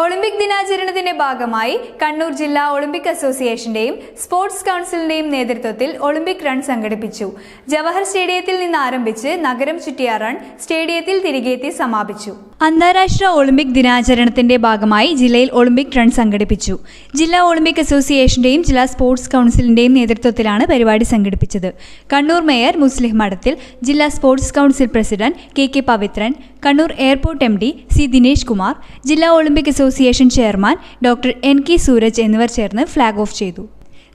Olympic ദിനാചരണത്തിന്റെ ഭാഗമായി കണ്ണൂർ ജില്ലാ ഒളിമ്പിക് അസോസിയേഷന്റെയും സ്പോർട്സ് കൗൺസിലിന്റെയും നേതൃത്വത്തിൽ ഒളിമ്പിക് റൺ സംഘടിപ്പിച്ചു. ജവഹർ സ്റ്റേഡിയത്തിൽ നിന്ന് ആരംഭിച്ച് നഗരം ചുറ്റിയ റൺ സ്റ്റേഡിയത്തിൽ തിരികെത്തി സമാപിച്ചു. അന്താരാഷ്ട്ര ഒളിമ്പിക് ദിനാചരണത്തിന്റെ ഭാഗമായി ജില്ലയിൽ ഒളിമ്പിക് റൺ സംഘടിപ്പിച്ചു. ജില്ലാ ഒളിമ്പിക് അസോസിയേഷന്റെയും ജില്ലാ സ്പോർട്സ് കൗൺസിലിന്റെയും നേതൃത്വത്തിലാണ് പരിപാടി സംഘടിപ്പിച്ചത്. കണ്ണൂർ മേയർ മുസ്ലിം മഠത്തിൽ ജില്ലാ sports council president K K Pavithran Kannur airport M D C Dinesh Kumar ജില്ലാ Olympic association chairman doctor N K Sooraj എന്നിവർ ചേർന്ന് ഫ്ളാഗ് ഓഫ് ചെയ്തു.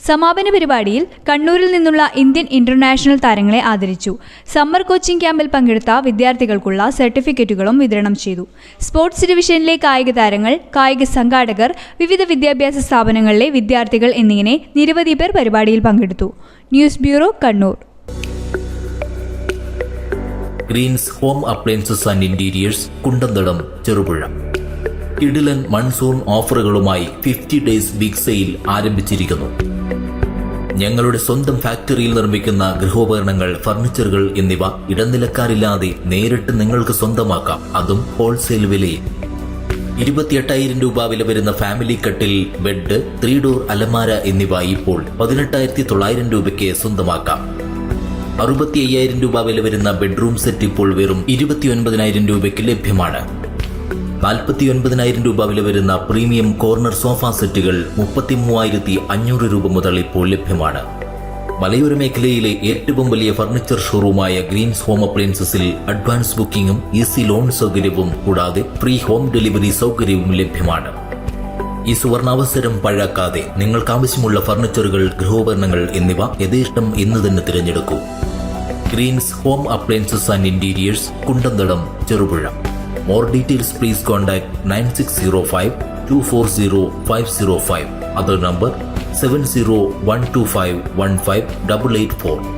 സമാപന പരിപാടിയിൽ കണ്ണൂരിൽ നിന്നുള്ള ഇന്ത്യൻ ഇന്റർനാഷണൽ താരങ്ങളെ ആദരിച്ചു. സമ്മർ കോച്ചിംഗ് ക്യാമ്പിൽ പങ്കെടുത്ത വിദ്യാർത്ഥികൾക്കുള്ള സർട്ടിഫിക്കറ്റുകളും വിതരണം ചെയ്തു. സ്പോർട്സ് ഡിവിഷനിലെ കായിക താരങ്ങൾ കായിക സംഘാടകർ വിവിധ വിദ്യാഭ്യാസ സ്ഥാപനങ്ങളിലെ വിദ്യാർത്ഥികൾ എന്നിങ്ങനെ നിരവധി പേർ പരിപാടിയിൽ പങ്കെടുത്തു. News bureau Kannur. Greens home appliances and interiors Kundanthadam Cherupuzha. കിടിലൻ മൺസൂൺ ഓഫറുകളുമായി ഫിഫ്റ്റി ഡേയ്സ് ബിഗ് സെയിൽ ആരംഭിച്ചിരിക്കുന്നു. ഞങ്ങളുടെ സ്വന്തം ഫാക്ടറിയിൽ നിർമ്മിക്കുന്ന ഗൃഹോപകരണങ്ങൾ ഫർണിച്ചറുകൾ എന്നിവ ഇടനിലക്കാരില്ലാതെ നേരിട്ട് നിങ്ങൾക്ക് സ്വന്തമാക്കാം. അതും ഹോൾസെയിൽ വിലയിൽ. ഇരുപത്തിയെട്ടായിരം രൂപ വില വരുന്ന ഫാമിലി കട്ടിൽ ബെഡ് ത്രീ ഡോർ അലമാര എന്നിവ ഇപ്പോൾ പതിനെട്ടായിരത്തി തൊള്ളായിരം രൂപയ്ക്ക് സ്വന്തമാക്കാം. അറുപത്തി അയ്യായിരം രൂപ വില വരുന്ന ബെഡ്റൂം സെറ്റ് ഇപ്പോൾ വെറും ഇരുപത്തി ഒൻപതിനായിരം രൂപയ്ക്ക് ലഭ്യമാണ്. നാൽപ്പത്തി ഒൻപതിനായിരം രൂപ വില വരുന്ന പ്രീമിയം കോർണർ സോഫ സെറ്റുകൾ മുപ്പത്തി മൂവായിരത്തി അഞ്ഞൂറ് രൂപ മുതൽ ഇപ്പോൾ ലഭ്യമാണ്. മലയോര മേഖലയിലെ ഏറ്റവും വലിയ ഫർണിച്ചർ ഷോറൂമായ ഗ്രീൻസ് ഹോം അപ്ലയൻസസിൽ അഡ്വാൻസ് ബുക്കിംഗും ഈസി ലോൺ സൗകര്യവും കൂടാതെ ഫ്രീ ഹോം ഡെലിവറി സൗകര്യവും ലഭ്യമാണ്. ഈ സുവർണാവസരം പഴാക്കാതെ നിങ്ങൾക്ക് ആവശ്യമുള്ള ഫർണിച്ചറുകൾ ഗൃഹോപകരണങ്ങൾ എന്നിവ യഥേഷ്ടം ഇന്ന് തന്നെ തിരഞ്ഞെടുക്കൂ. Greens home appliances and interiors Kundanthadam Cherupuzha. More details, please contact 9605 240 505. Other number 7012515884.